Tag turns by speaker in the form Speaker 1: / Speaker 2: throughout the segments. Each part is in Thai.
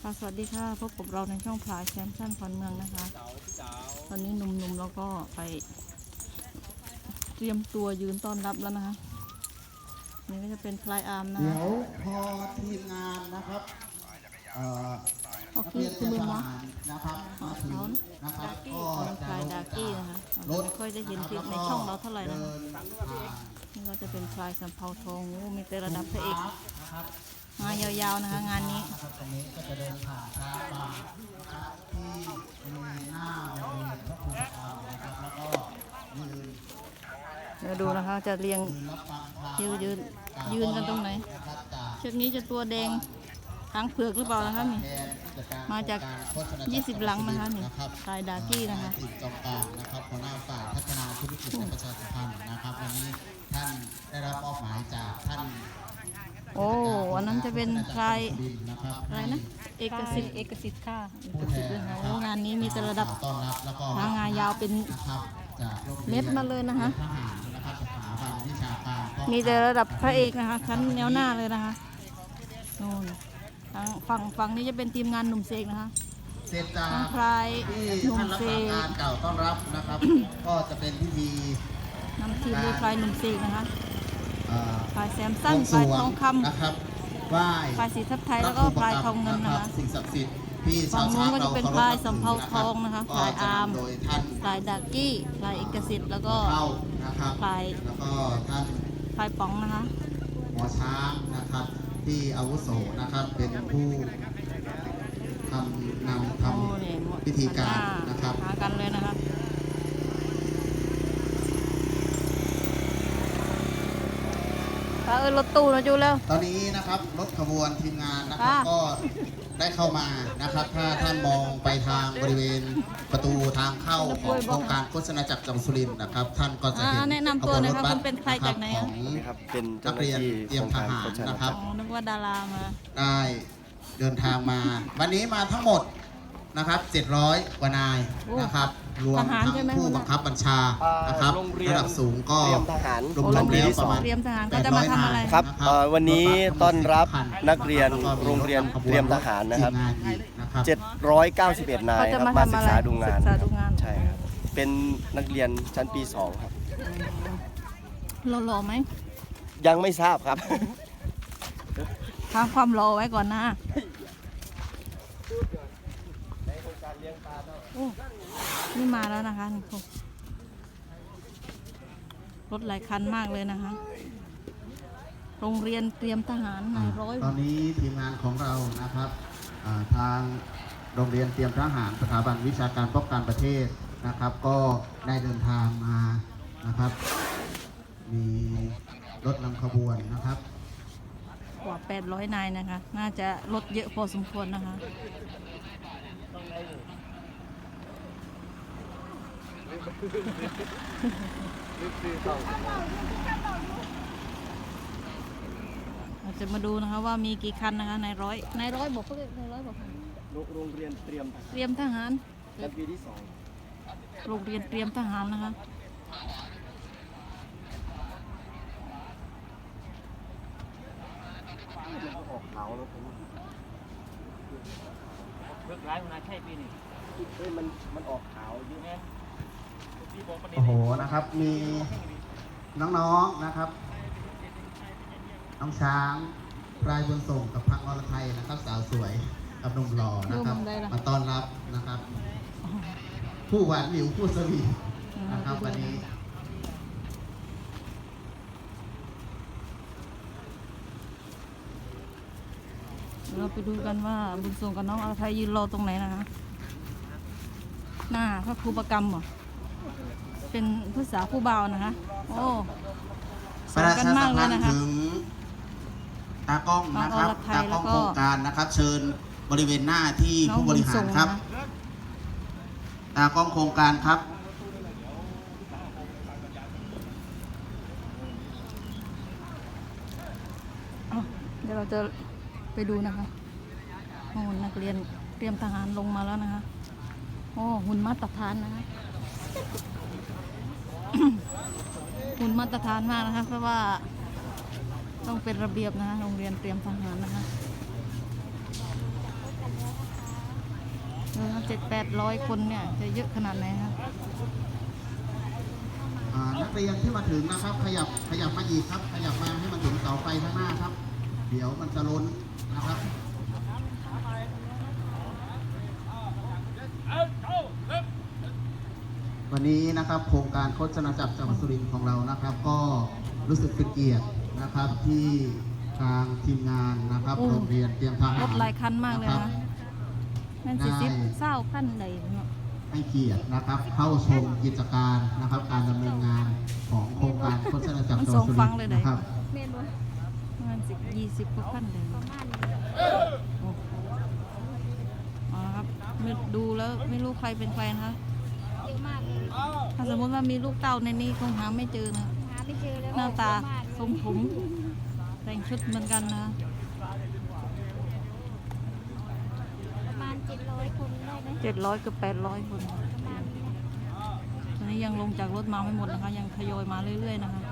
Speaker 1: ค่ะสวัสดีค่ะพบกับเราในช่องพลายแชมป์ชั่นขอนเมืองนะคะ ตอนนี้หนุ่มๆเราก็ไป เตรียมตัวยืนต้อนรับแล้วนะคะนี่ก็จะเป็นพลายอาร์มนะ
Speaker 2: เดี๋
Speaker 1: คะ
Speaker 2: ยวพอทีมงานนะครับเอ่อ
Speaker 1: โอ
Speaker 2: นัก
Speaker 1: เค
Speaker 2: เรียน
Speaker 1: คุณ
Speaker 2: เตรีย
Speaker 1: ลุ
Speaker 2: ม
Speaker 1: ง
Speaker 2: ท
Speaker 1: วะ
Speaker 2: หารนะครับมาถึงนะครับก็
Speaker 1: เป็นพ
Speaker 2: จะ
Speaker 1: ลาย
Speaker 2: ลง
Speaker 1: ดา
Speaker 2: จาก
Speaker 1: กี้นะคะ
Speaker 2: ร
Speaker 1: เรา
Speaker 2: ถ
Speaker 1: ไม่ค่อยได้เห็นคลิปในช่องเราเท่าไหร่นะ
Speaker 2: เดิ
Speaker 1: คะ
Speaker 2: นผ่าน
Speaker 1: นี่ก็จะเป็นพลายสำเภาทองโอ้มีแต่ระดับพระเอก
Speaker 2: นะครับ
Speaker 1: มายาวๆนะคะงานนี้
Speaker 2: นะครับตรงนี้ก็จะเดินผ่านช้างมานะครับที่บริเวณหน้าเลยนพระครูประธานะครับแล้วก็ยืน
Speaker 1: เดี๋ยวดูนะคะจะเรียง
Speaker 2: ยืนรับฟังทาง
Speaker 1: ยืนยืนยืนกันตรงไหน
Speaker 2: นะครับจาก
Speaker 1: ชือกนี้จะตัวแดงหางเผือกหรือเปล่านะคะนี่
Speaker 2: แทนผู้จัดการ
Speaker 1: มาจาก
Speaker 2: โฆษณจักร
Speaker 1: 20 หลังนะคะนี่
Speaker 2: รับ
Speaker 1: พลายดากี้นะคะ
Speaker 2: ติดจอมกางนะครับหัวหน้าฝ่ายพัฒนาธุรกิจและประชาสัมพันธ์นะครับวันนี้ท่านได้รับมอบหมายจากท่าน
Speaker 1: โอ้อันนั้นจะเป็นพลาย
Speaker 2: ดินนะครับ
Speaker 1: อะไรนะเอกสิทธิ์เอกสิทธิ์ค่ะเอก
Speaker 2: ผู้
Speaker 1: สิ
Speaker 2: แท
Speaker 1: ทธิ์
Speaker 2: น
Speaker 1: เลย
Speaker 2: นะ
Speaker 1: ค่ะ
Speaker 2: ค
Speaker 1: โอ้
Speaker 2: รับ
Speaker 1: งานนี้มีแต่ระดับ
Speaker 2: ต้อนรับแล้วก็
Speaker 1: หางงายาวเป็น
Speaker 2: นะครับจากโรงรียน
Speaker 1: เม็ดมาเลยนะคะ
Speaker 2: ทหารนะครับสถาบันวิชาการป้องกัน
Speaker 1: มีแต่ระดับพระเอกนะคะชั้นแนวหน้าเลยนะคะนู่นทางฝั่งฝั่งนี้จะเป็นทีมงานหนุ่มเสกนะคะ
Speaker 2: เสร็จจาก
Speaker 1: ทั้งพลาย
Speaker 2: ที่
Speaker 1: หนุ่ม
Speaker 2: ท่านรับ
Speaker 1: เส
Speaker 2: ฟัง
Speaker 1: ก
Speaker 2: งานเก่าต้อนรับนะครับ ก็จะเป็นพิธี
Speaker 1: นำทีมโดยพลายหนุ่มเสกนะคะ
Speaker 2: เอ่อ
Speaker 1: พลายแซมสั้นพลายทองคำ
Speaker 2: นะครับไหว้
Speaker 1: พลายสีทับไทยแล้วก็พลายทองเงินนะคะ
Speaker 2: สิ่งศักดิ์สิทธิ์ที่
Speaker 1: ฝั่
Speaker 2: ชางว
Speaker 1: นู้
Speaker 2: ช้านง
Speaker 1: ก็จะ
Speaker 2: เรา
Speaker 1: เป็น
Speaker 2: เคารพ
Speaker 1: พลาย
Speaker 2: นับถื
Speaker 1: สำเภาทองนะคะ
Speaker 2: ก็
Speaker 1: พลาย
Speaker 2: จะ
Speaker 1: อาร์ม
Speaker 2: นำโดยท่าน
Speaker 1: พลายดากี้พลายเอกสิทธิ์แล้วก็
Speaker 2: เข้านะครับ
Speaker 1: พลาย
Speaker 2: แล้วก็ท่าน
Speaker 1: พลายป๋องนะคะ
Speaker 2: หมอช้างนะครับที่อาวุโสนะครับเป็นผู้ทำนำท
Speaker 1: โอ้เนี่ยหมดำ
Speaker 2: พิธีการนะครับ
Speaker 1: หากันเลยนะคะพา เออรถตู้นะจูแล้ว
Speaker 2: ตอนนี้นะครับรถขบวนทีมงานนะครับ
Speaker 1: ค่ะ
Speaker 2: ก็ได้เข้ามานะครับ ถ้าท่านมองไปทางบริเวณประตูทางเข้าของโครงการโฆษณาจักรจังหวัดสุรินทร์นะครับ ท่านก็จะเห็น
Speaker 1: อ่าแนะนำตัวหน่อยครับ
Speaker 2: ขบวรถ
Speaker 1: คุณเป็นใครจากไหน
Speaker 2: ข
Speaker 1: อะ
Speaker 2: อง
Speaker 3: นี่ครับเป็นเจ้า
Speaker 2: นัก
Speaker 3: หน้า
Speaker 2: เรียน
Speaker 3: ที่
Speaker 2: เตรียม
Speaker 3: โค
Speaker 2: ท
Speaker 3: รงการ
Speaker 2: หาร
Speaker 3: โฆษณา
Speaker 2: นะค
Speaker 3: จั
Speaker 2: รั
Speaker 3: ก
Speaker 2: บ
Speaker 3: ร
Speaker 1: อ๋อนึกว่าดารามา
Speaker 2: ได้เดินทางมา วันนี้มาทั้งหมด นะครับ700กว่านาย
Speaker 1: โอ้
Speaker 2: นะครับ รวม
Speaker 1: ทหาร
Speaker 2: ทั้ง
Speaker 1: ใช่ไหม
Speaker 2: ผู้บังคับบัญชานะครับ
Speaker 3: โรงเรียน
Speaker 2: ระดับสูงก็
Speaker 3: เตรียมทหาร
Speaker 2: รวม
Speaker 1: โรง
Speaker 2: ๆ
Speaker 1: เรียน
Speaker 2: แล้วประมาณ
Speaker 1: เตรียมทหารเขาจะมาทำอะไร
Speaker 2: 800นย
Speaker 3: ครับ
Speaker 2: นะ
Speaker 3: เอ่อวันนี้ต้อนรับนักเรียน
Speaker 2: แล้วก็มี
Speaker 3: โรงเรียนเตรียมทหารนะครับ
Speaker 2: ทีมงานอีกนะครับ
Speaker 3: 791 นาย
Speaker 1: เขาจะ
Speaker 3: ครับ
Speaker 1: มา
Speaker 3: มา
Speaker 1: ทำ
Speaker 3: ศึ
Speaker 1: อะ
Speaker 3: ก
Speaker 1: ไร
Speaker 3: ษาดูงาน
Speaker 1: ศึกษาดูงาน
Speaker 3: ใช่ครับเป็นนักเรียนชั้นปี 2 ครับ
Speaker 1: เรารอไหม
Speaker 3: ยังไม่ทราบครับ
Speaker 1: ทางความรอไว้ก่อนนะ โอ้นี่มาแล้วนะคะนี่คุณรถหลายคันมากเลยนะคะ โรงเรียนเตรียมทหารนายร้อย
Speaker 2: ตอนนี้ทีมงานของเรานะครับอ่าทางโรงเรียนเตรียมทหารสถาบันวิชาการป้องกันประเทศนะครับ ก็ได้เดินทางมานะครับ มีรถนำขบวนนะครับ
Speaker 1: กว่า 800 นายนะคะ น่าจะลดเยอะพอสมควรนะคะ เราจะมาดูนะคะว่ามีกี่คันนะคะนายร้อยนายร้อยบอกเขาเรียกนายร้อยบอก
Speaker 3: โรงเรียนเตรียม
Speaker 1: เตรียมทหาร
Speaker 3: ชั้นปีที่
Speaker 1: โรงเรียนเตรียมทหารนะคะ
Speaker 3: 2ออกขาวแล้วผม
Speaker 4: เลิกร้ายมันนะใช่ปีนี้
Speaker 3: เฮ้ยมันมันออกขาวเยอะ
Speaker 2: โอ้โหนะครับ มีน้องๆนะครับ น้องช้างพลายบุญส่งกับพักอรไทยนะครับ สาวสวยกับหนุ่มหล่อนะครับ
Speaker 1: หนุ่มใดล่ะ
Speaker 2: มาต้อนรับนะครับ ผู้หวานหวิวผู้สวีทนะครับวันนี้
Speaker 1: เราไปดูกันว่าบุญส่งกับน้องอาภัยยืนรอตรงไหนนะคะ หน้าพระครูประกรรมเหรอ เป็นผู้สาวผู้เบาวนะคะ โอ้ส
Speaker 2: ป
Speaker 1: อน
Speaker 2: ระ
Speaker 1: กัน
Speaker 2: ชาสั
Speaker 1: มามกเล
Speaker 2: พั
Speaker 1: ย
Speaker 2: นธ์
Speaker 1: นะคะ
Speaker 2: ถึงตากล้องนะครับ
Speaker 1: น้องอรไทย
Speaker 2: ตากล้อง
Speaker 1: แล้วก็
Speaker 2: โครงการนะครับ เชิญบริเวณหน้าที่
Speaker 1: น้อง
Speaker 2: ผู้บ
Speaker 1: บุญ
Speaker 2: ริหา
Speaker 1: ส่
Speaker 2: รงครับ
Speaker 1: นะ
Speaker 2: ตากล้องโครงการครับ
Speaker 1: อ้าวเดี๋ยวเราจะไปดูนะคะโอ้นักเรียนเตรียมทหารลงมาแล้วนะคะ โอ้หุ่นมาตรฐานนะคะ หุ่นมาตรฐานมากนะคะ เพราะว่าต้องเป็นระเบียบนะคะโรงเรียนเตรียมทหารนะคะเจ็ดแปดร้อยคนเนี่ย จะเยอะขนาดไหนคะ
Speaker 2: นักเรียนที่มาถึงนะครับ ขยับขยับมาอีกครับ ขยับมาให้มันถึงเสาไฟข้างหน้าครับ เดี๋ยวมันจะล้นนะครับ วันนี้นะครับโครงการโฆษณาจักรจังหวัดสุรินทร์ของเรานะครับ ก็รู้สึกเป็นเกียรตินะครับที่ทางทีมงานนะครับ
Speaker 1: โอ้
Speaker 2: โรงเรียนเตรียมทหาร
Speaker 1: รถหลายคันมากเลย
Speaker 2: รับ
Speaker 1: นะนั่นสิสิบเศร้าขั้นใดเนาะ
Speaker 2: ให้เกียรตินะครับ เข้าชมกิจการนะครับ การดำเนินงานของโครงการโฆษณาจักร
Speaker 1: มัน
Speaker 2: จังห
Speaker 1: ส
Speaker 2: วั
Speaker 1: อ
Speaker 2: ด
Speaker 1: ง
Speaker 2: สุ
Speaker 1: ฟั
Speaker 2: ริ
Speaker 1: ง
Speaker 2: นท
Speaker 1: เลย
Speaker 2: ร์
Speaker 1: ไหน
Speaker 2: นะครับ
Speaker 5: เมนบ่
Speaker 1: ประมาณสิบยี่สิบกว่าขั้นเลย
Speaker 5: ประมาณนี้
Speaker 1: โอ้อ๋อครับไม่ดูแล้วไม่รู้ใครเป็นใครนะคะ
Speaker 5: เยอะมากเลย
Speaker 1: ถ้าสมมติว่ามีลูกเต้าในนี้คงหาไม่เจอนะ
Speaker 5: หาไม่เจอแล้ว
Speaker 1: หน้าตา
Speaker 5: เยอะมาก
Speaker 1: ทรงผมแต่งชุดเหมือนกันนะ
Speaker 5: ประมาณเจ็ดร้อยคนได้ไหม
Speaker 1: เจ็ดร้อยกับแปดร้อยคน
Speaker 5: ประมาณนี้
Speaker 1: ตอนนี้ยังลงจากรถมาไม่หมดนะคะ ยังทยอยมาเรื่อยๆนะคะ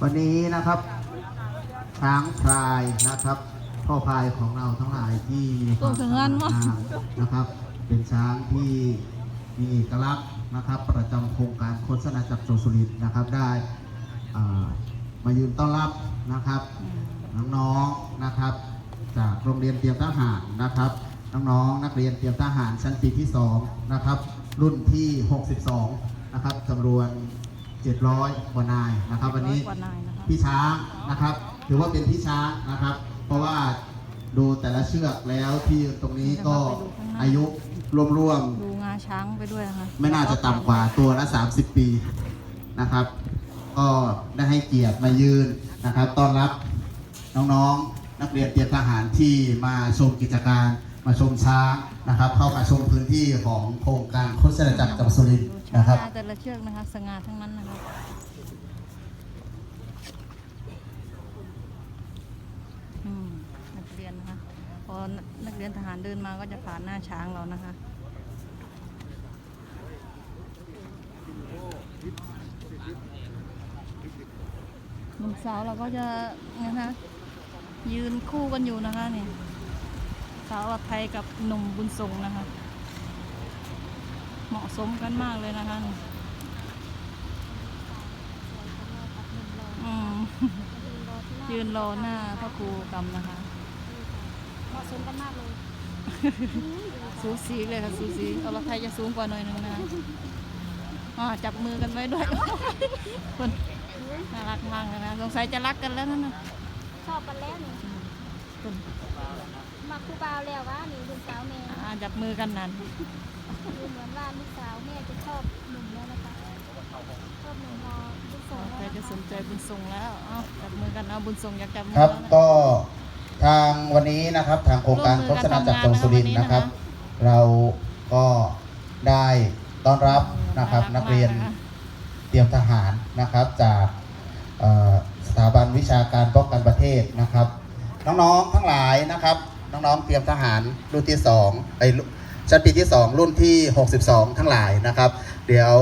Speaker 2: วันนี้นะครับ ช้างพลายนะครับพ่อพลายของเราทั้งหลายที่มีความสามารถมากนะครับ เป็นช้างที่มีเอกลักษณ์นะครับ ประจำโครงการโฆษณาจักรโจสุรินทร์นะครับได้อ่ามายืนต้อนรับนะครับ น้องๆนะครับ จากโรงเรียนเตรียมทหารนะครับ น้องๆนักเรียนเตรียมทหารชั้นปีที่2นะครับ รุ่นที่ 62นะครับจำนวน 700กว่านายนะครับ วันนี้
Speaker 1: ร้อยกว่านายนะคะ
Speaker 2: พี่ช้างนะครับ ถือว่าเป็นพี่ช้างนะครับ เพราะว่าดูแต่ละเชือกแล้วที่ยืนตรงนี้ก็อายุรวมๆ
Speaker 1: ดูงาช้างไปด้วยนะคะ
Speaker 2: ไม่น่าจะต่ำกว่าตัวละ 30 ปีนะครับ ก็ได้ให้เกียรติมายืนนะครับต้อนรับน้องๆนักเรียนเตรียมทหารที่มาชมกิจการมาชมช้างนะครับ เข้ามาชมพื้นที่ของโครงการโฆษณาจักรจังหวัดสุรินทร์
Speaker 1: ดู
Speaker 2: นะครับ
Speaker 1: ช้างแต่ละเชือกนะคะ สง่าทั้งนั้นนะคะอืมนักเรียนนะคะ พ อนักเรียนทหารเดินมาก็จะผ่านหน้าช้างเรานะคะหนุ่มสาวเราก็จะนะคะยืนคู่กันอยู่นะคะนี่สาวอภัยกับหนุ่มบุญทรงนะคะ เหมาะสมกันมากเลยนะคะนี่ยืนรอหน้าพระครูกรรมนะคะะ
Speaker 5: สมกันมากเลย
Speaker 1: สูสีเลยค่ะสูสีเอาละไทยจะสูงกว่าหน่อยหนึงนะอ่าจับมือกันไว้ด้วย คนน่ารักมากเลยนะสงสัยจะรักกันแล้วนั่นนะ
Speaker 5: ชอบกันแล้วนี่
Speaker 1: คน
Speaker 5: มาคู่บ่าวแล้ววะนี่ลูกสาวแม่
Speaker 1: อ่าจับมือกันนั่น
Speaker 5: ดูเหมือนว่าลูกสาวแม่จะชอบหนุ่มแล้วนะคะชอบหนุ่มรอลูกสาว
Speaker 1: ใครจะสนใจบุญทรงแล้วเอาจับมือกันเอาบุญทรงอยากจับมือ
Speaker 2: ครับ
Speaker 1: แล้วนะ
Speaker 2: ก็ ทางวันนี้นะครับทางโครงการโฆษณาจักรจังหวัดสุรินทร์นะครับ เราก็ได้ต้อนรับนะครับนักเรียนเตรียมทหารนะครับจากเอ่อสถาบันวิชาการป้องกันประเทศนะครับ น้องๆทั้งหลายนะครับ น้องๆเตรียมทหารรุ่นที่2ไอ้ยรุ่นชั้นปีที่ 2 รุ่นที่ 62 ทั้งหลายนะครับ เดี๋ยว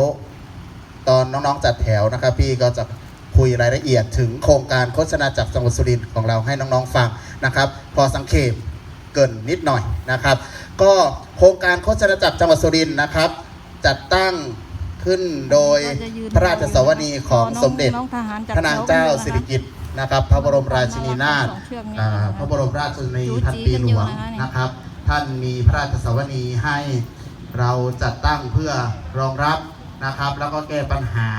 Speaker 2: ตอนน้องๆจัดแถวนะครับ พี่ก็จะคุยรายละเอียดถึงโครงการโฆษณาจากรจังหวัดสุรินทร์ของเราให้น้องๆฟัง นะครับ พอสังเขปเกรินนิดหน่อยนะครับ ก็โครงการโฆษณาจักรจังหวัดสุรินทร์นะครับ จัดตั้งขึ้นโดยพระราชสวนีของสมเด็จ
Speaker 1: น้องทหารจัด
Speaker 2: พระนางเจ้า
Speaker 1: แถวกัน
Speaker 2: สิริกิติ์นะครับพระบรมราชินีนาถ
Speaker 1: สองเชือกนี้
Speaker 2: อ่า
Speaker 1: นะคะ
Speaker 2: พระบรมราชชนนี
Speaker 1: จู๋
Speaker 2: พัน
Speaker 1: จี้
Speaker 2: ปี
Speaker 1: กัน
Speaker 2: หล
Speaker 1: อยู่
Speaker 2: วง
Speaker 1: นะคะนี่
Speaker 2: นะครับ ท่านมีพระราชสวนีให้เราจัดตั้งเพื่อรองรับนะครับ แล้วก็แก้ปัญหา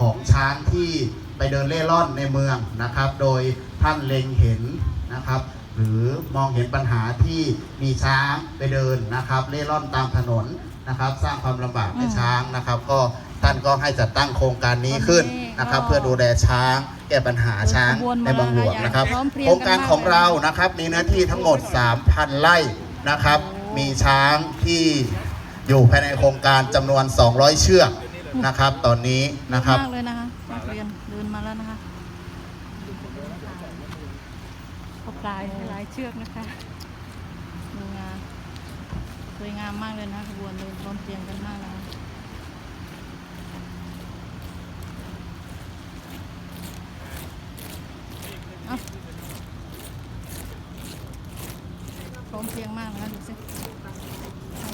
Speaker 2: ของช้างที่ไปเดินเล่ร่อนในเมืองนะครับ โดยท่านเล็งเห็น นะครับ หรือมองเห็นปัญหาที่มีช้างไปเดินนะครับ เล่ร่อนตามถนนนะครับ สร้างความลำบากให้ช้างนะครับ ก็ท่านก็ให้จัดตั้งโครงการนี้ขึ้นนะครับ เพื่อดูแลช้างแก้ปัญหาช้างในบางหลวงนะครับ โครงการของเรานะครับมีเนื้อที่ทั้งหมด 3,000 ไร่นะครับ มีช้างที่อยู่ภายในโครงการจำนวน 200 เชือกนะครับ ตอนนี้นะครับ
Speaker 1: ลายหลายเชือกนะคะสวยงามสวยงามมากเลยนะขบวนเดินพร้อมเพียงกันมากนะพร้อมเพียงมากนะคะดูสิ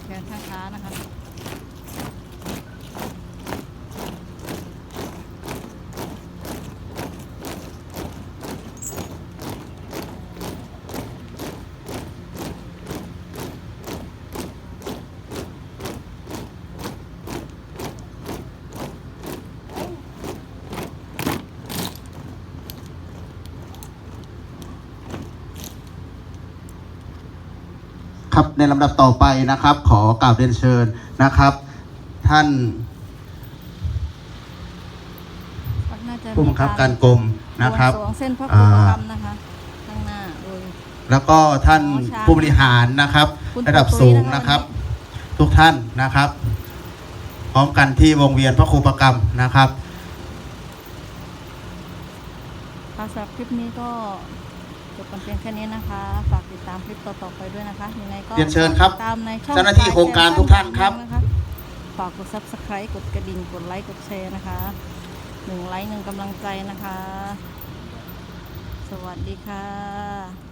Speaker 1: แขนข้างขานะคะ
Speaker 2: ครับในลำดับต่อไปนะครับ ขอกล่าวเรียนเชิญนะครับ ท่าน
Speaker 1: น่าจะ
Speaker 2: ผู้บังคับการกรมนะครับ
Speaker 1: วงสวงเส้นพระ
Speaker 2: อ่า
Speaker 1: พุทธกรรมนะคะข้างหน้าโดย
Speaker 2: แล้วก็ท่าน
Speaker 1: หมอช้าง
Speaker 2: ผู้บริหารนะครับ
Speaker 1: คุณ
Speaker 2: ระดับ
Speaker 1: ปู่ตุ้ย
Speaker 2: สูง
Speaker 1: นะคะ
Speaker 2: นะครับ ทุกท่านนะครับ พร้อมกันที่วงเวียนพระครูประกรรมนะครับ
Speaker 1: ค่ะสำหรับคลิปนี้ก็ จบกันเพียงแค่นี้นะคะ ฝากติดตามคลิปต่อๆไปด้วยนะคะยังไงก็
Speaker 2: เรียนเชิญครับ
Speaker 1: ติดตามในช่อง
Speaker 2: เจ้าหน้าที่โครงการทุกท่านครับ
Speaker 1: นะคะฝากกด subscribe กดกระดิ่งกดไลค์กดแชร์นะคะหนึ่งไลค์หนึ่งกำลังใจนะคะ สวัสดีค่ะ